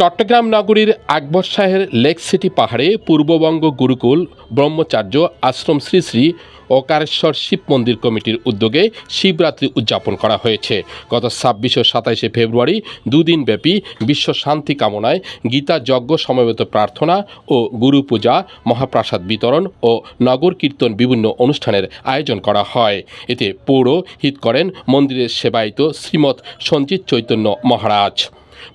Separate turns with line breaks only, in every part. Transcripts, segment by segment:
চট্টগ্রাম নগরীর আকবর শাহের lake city পাহাড়ে পূর্ববঙ্গ গুরুকুল, ব্রহ্মচার্য, আশ্রম শ্রী শ্রী ওকারেশ্বর শিব মন্দির কমিটির উদ্যোগে শিবরাত্রি উদযাপন করা হয়েছে। গত ছাব্বিশ ও সাতাইশে ফেব্রুয়ারি দুদিন ব্যাপী বিশ্ব শান্তি কামনায় গীতা যজ্ঞ সমবেত প্রার্থনা ও গুরু পূজা, মহাপ্রসাদ বিতরণ ও নগর কীর্তন বিভিন্ন অনুষ্ঠানের আয়োজন করা হয়। এতে পৌরোহিত করেন মন্দিরের সেবায়িত শ্রীমৎ সঞ্জিত চৈতন্য মহারাজ।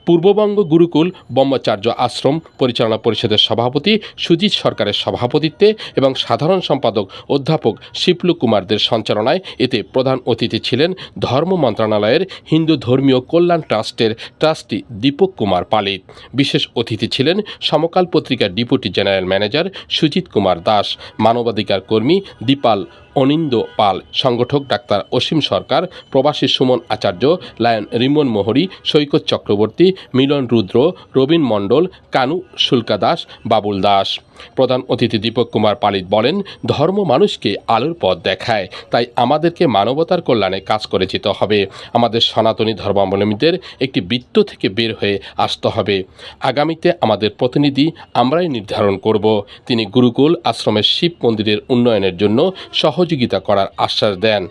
পূর্ববঙ্গ গুরুকুল ব্রহ্মচার্য আশ্রম পরিচালনা পরিষদের সভাপতি সুজিত সরকারের সভাপতিত্বে এবং সাধারণ সম্পাদক অধ্যাপক শিবলু কুমারদের সঞ্চালনায় এতে প্রধান অতিথি ছিলেন ধর্ম মন্ত্রণালয়ের হিন্দু ধর্মীয় কল্যাণ ট্রাস্টের ট্রাস্টি দীপক কুমার পালিত। বিশেষ অতিথি ছিলেন সমকাল পত্রিকার deputy general manager Sujit Kumar Das, মানবাধিকার কর্মী দীপাল অনিন্দ পাল, সংগঠক ডাক্তার অসীম সরকার, প্রবাসী সুমন আচার্য, লায়ন রিমন মোহরি, সৈকত চক্রবর্তী, মিলন রুদ্র, রবীন মণ্ডল, কানু শুল্কা দাস, বাবুল দাস। প্রধান অতিথি দীপক কুমার পালিত বলেন, ধর্ম মানুষকে আলোর পথ দেখায়, তাই আমাদেরকে মানবতার কল্যাণে কাজ করে যেতে হবে। আমাদের সনাতনী ধর্মাবলম্বীদের একটি বৃত্ত থেকে বের হয়ে আসতে হবে। আগামীতে আমাদের প্রতিনিধি আমরাই নির্ধারণ করব। তিনি গুরুকুল আশ্রমের শিব মন্দিরের উন্নয়নের জন্য সহযোগিতা করার আশ্বাস দেন।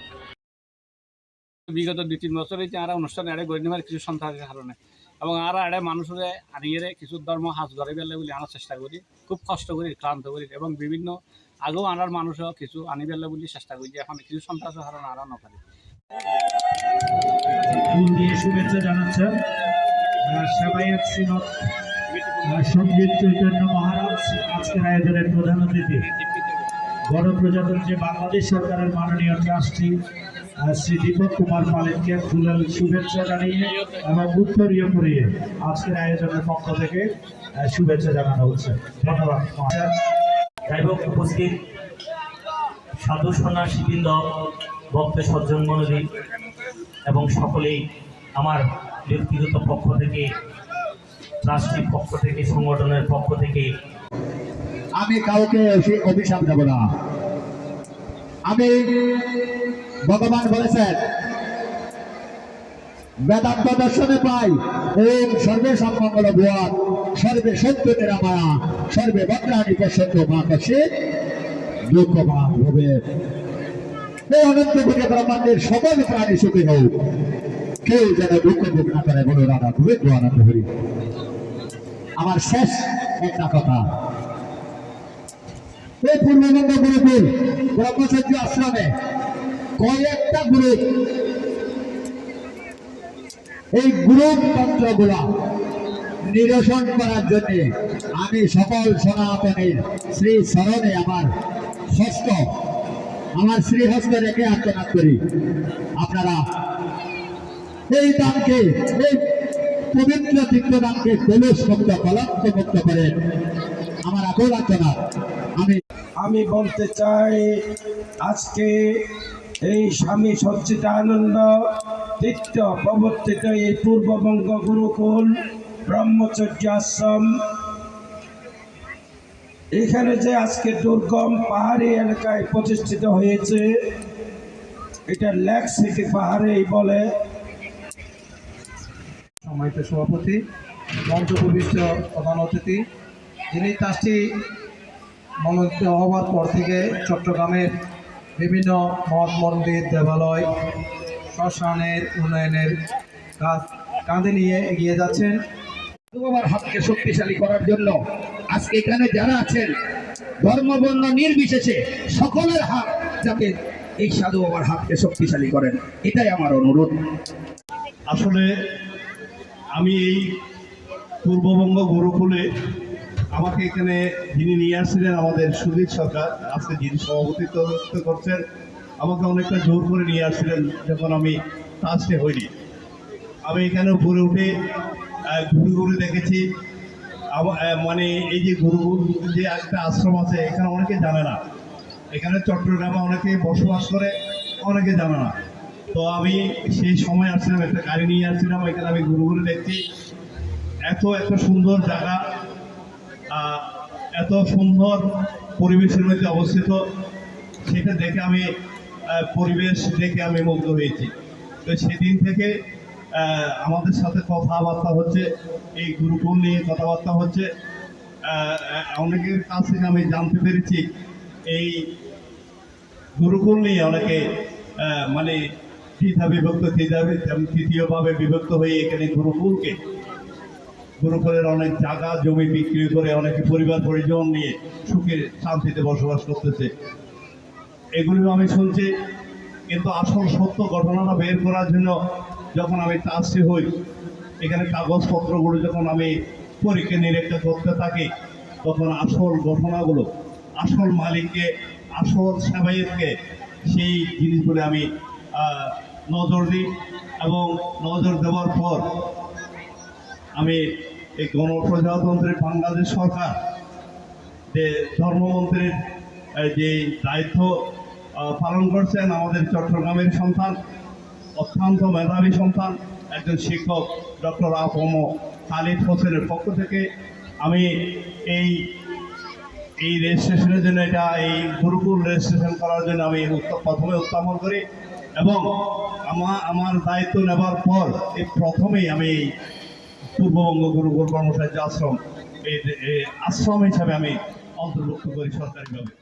বিগত দুই তিন বছর আর অনুষ্ঠান গড়ি নেবার কিছু সন্ত্রাসের কারণে এবং আর এড়ে মানুষের আনিয়ে কিছু ধর্ম হাজ ধরে পেলে বলে আনার চেষ্টা করি, খুব কষ্ট করি, ক্লান্ত করি এবং বিভিন্ন আগেও আনার মানুষও কিছু আনি পেলে বলে চেষ্টা করি এখন কিছু সন্ত্রাস কারণে আরও নকারি
শুভেচ্ছা জানাচ্ছেন সেবায়েত শ্রীমৎ চৈতন্য মহারাজ আজকের আয়োজনের প্রধান অতিথি। গণপ্রজাতন্ত্রী বাংলাদেশ সরকারের মাননীয় ট্রাস্টি শ্রী দীপক কুমার পালেনকে ফুলের শুভেচ্ছা জানিয়ে এবং উত্তরীয় করিয়ে আজকের আয়োজনের পক্ষ থেকে শুভেচ্ছা জানানো হচ্ছে। ধন্যবাদ।
হোক উপস্থিত সাধু সন্ন্যাসীবৃন্দ ভক্ত সজ্জন মনোদী এবং সকলেই আমার ব্যক্তিগত পক্ষ থেকে ট্রাস্টির পক্ষ থেকে সংগঠনের পক্ষ থেকে।
আমি কাউকে অভি- অভিশাপ দেব না। আমি ভগবান বলেছেন, বেদান্ত দর্শনে পাই, ওম সর্বে সম্মঙ্গল ভুয়ান সর্বে সত্য নিরাময়া, সর্বে ভদ্রাণী পশ্যন্ত মা কশে দুঃখ মা ভবে এই অনন্ত কোটি ব্রহ্মাণ্ডের সকল প্রাণী সুখী হোক। কেউ যেন দুঃখ ভোগ না করে রাধা ভবে আনন্দ হরি। আমার শেষ একটা কথা। এই পূর্ববঙ্গ গুরুকুল, ব্রহ্মচর্য আশ্রমে কয়েকটা গ্রুপ। এই গ্রুপ তন্ত্রগুলা নিরসন করার জন্য আমি সকল সনাতনের শ্রী চরণে আমার হস্ত, আমার শ্রীহস্ত রেখে আর্চনা করি। আপনারা এই দানকে, এই পবিত্র তীর্থদানকে কলুষ মুক্ত কলঙ্ক মুক্ত করেন আমার আকুল আর্চনা আমি
আমি বলতে চাই, আজকে এই স্বামী সচ্চিদানন্দ তীর্থ প্রবর্তিত এই পূর্ববঙ্গ গুরুকুল ব্রহ্মচর্য আশ্রম। এখানে যে আজকে দুর্গম পাহাড়ি এলাকায় প্রতিষ্ঠিত হয়েছে, এটা লেক সিটি পাহাড়েই বলে।
সম্মানিত সভাপতি মঞ্চভূমিষ্ঠ প্রধান অতিথি, যিনি ট্রাস্টি মনোনীত হওয়ার পর থেকে চট্টগ্রামের বিভিন্ন মঠ মন্দির দেবালয় শ্মশানের উন্নয়নের কাজ কাঁধে নিয়ে এগিয়ে যাচ্ছেন।
বাবার হাতকে শক্তিশালী করার জন্য আজকে এখানে যারা আছেন ধর্ম বর্ণ নির্বিশেষে সকলের হাত যাতে এই সাধু বাবার হাতকে শক্তিশালী করেন এটাই আমার অনুরোধ।
আসলে আমি এই পূর্ববঙ্গ গুরুকুলে আমাকে এখানে যিনি নিয়ে আসছিলেন আমাদের সুজিত সরকার আজকে যিনি সভাপতিত্ব করছেন, আমাকে অনেকটা জোর করে নিয়ে আসছিলেন যখন আমি ট্রাস্টে হইনি। আমি এখানে ঘুরে উঠে ঘুরে ঘুরে দেখেছি। মানে এই যে গুরুকুল যে একটা আশ্রম আছে, এখানে অনেকে জানে না। এখানে চট্টগ্রামে অনেকে বসবাস করে, অনেকে জানে না। তো আমি সেই সময় আসছিলাম, একটা গাড়ি নিয়ে আসছিলাম, এখানে আমি ঘুরে ঘুরে দেখছি। এত এত সুন্দর জায়গা। এত সুন্দর পরিবেশের মধ্যে অবস্থিত, সেটা দেখে আমি পরিবেশ দেখে আমি মুগ্ধ হয়েছি। তো সেদিন থেকে আমাদের সাথে কথাবার্তা হচ্ছে, এই গুরুকুল নিয়ে কথাবার্তা হচ্ছে। অনেকের কাছ থেকে আমি জানতে পেরেছি, এই গুরুকুল নিয়ে অনেকে মানে দ্বিধা বিভক্ত দ্বিধা তৃতীয়ভাবে বিভক্ত হয়ে এখানে গুরুকুলকে গুরুকুলের অনেক জায়গা, জমি বিক্রি করে অনেকে পরিবার, পরিজন নিয়ে সুখে শান্তিতে বসবাস করতেছে। এগুলিও আমি শুনছি, কিন্তু আসল সত্য ঘটনাটা বের করার জন্য যখন আমি চাষি হই, এখানে কাগজপত্রগুলো যখন আমি পরীক্ষা নিরীক্ষা করতে থাকি, তখন আসল ঘটনাগুলো, আসল মালিককে, আসল সেবাইয়েরকে সেই জিনিসগুলো আমি নজর দিই এবং নজর দেওয়ার পর আমি এই গণপ্রজাতন্ত্রের বাংলাদেশ সরকার যে ধর্মমন্ত্রীর যে দায়িত্ব পালন করছেন আমাদের চট্টগ্রামের সন্তান, অত্যন্ত মেধাবী সন্তান, একজন শিক্ষক ডক্টর আপম খালিদ হোসেনের পক্ষ থেকে আমি এই এই রেজিস্ট্রেশনের জন্য এটা, এই গুরুকুল রেজিস্ট্রেশন করার জন্য আমি প্রথমে উত্থাপন করি এবং আমার আমার দায়িত্ব নেবার পর এই প্রথমেই আমি পূর্ববঙ্গ গুরু গুরুকুল কর্মসাহায্য আশ্রম এই আশ্রম হিসাবে আমি অন্তর্ভুক্ত করি সরকারিভাবে।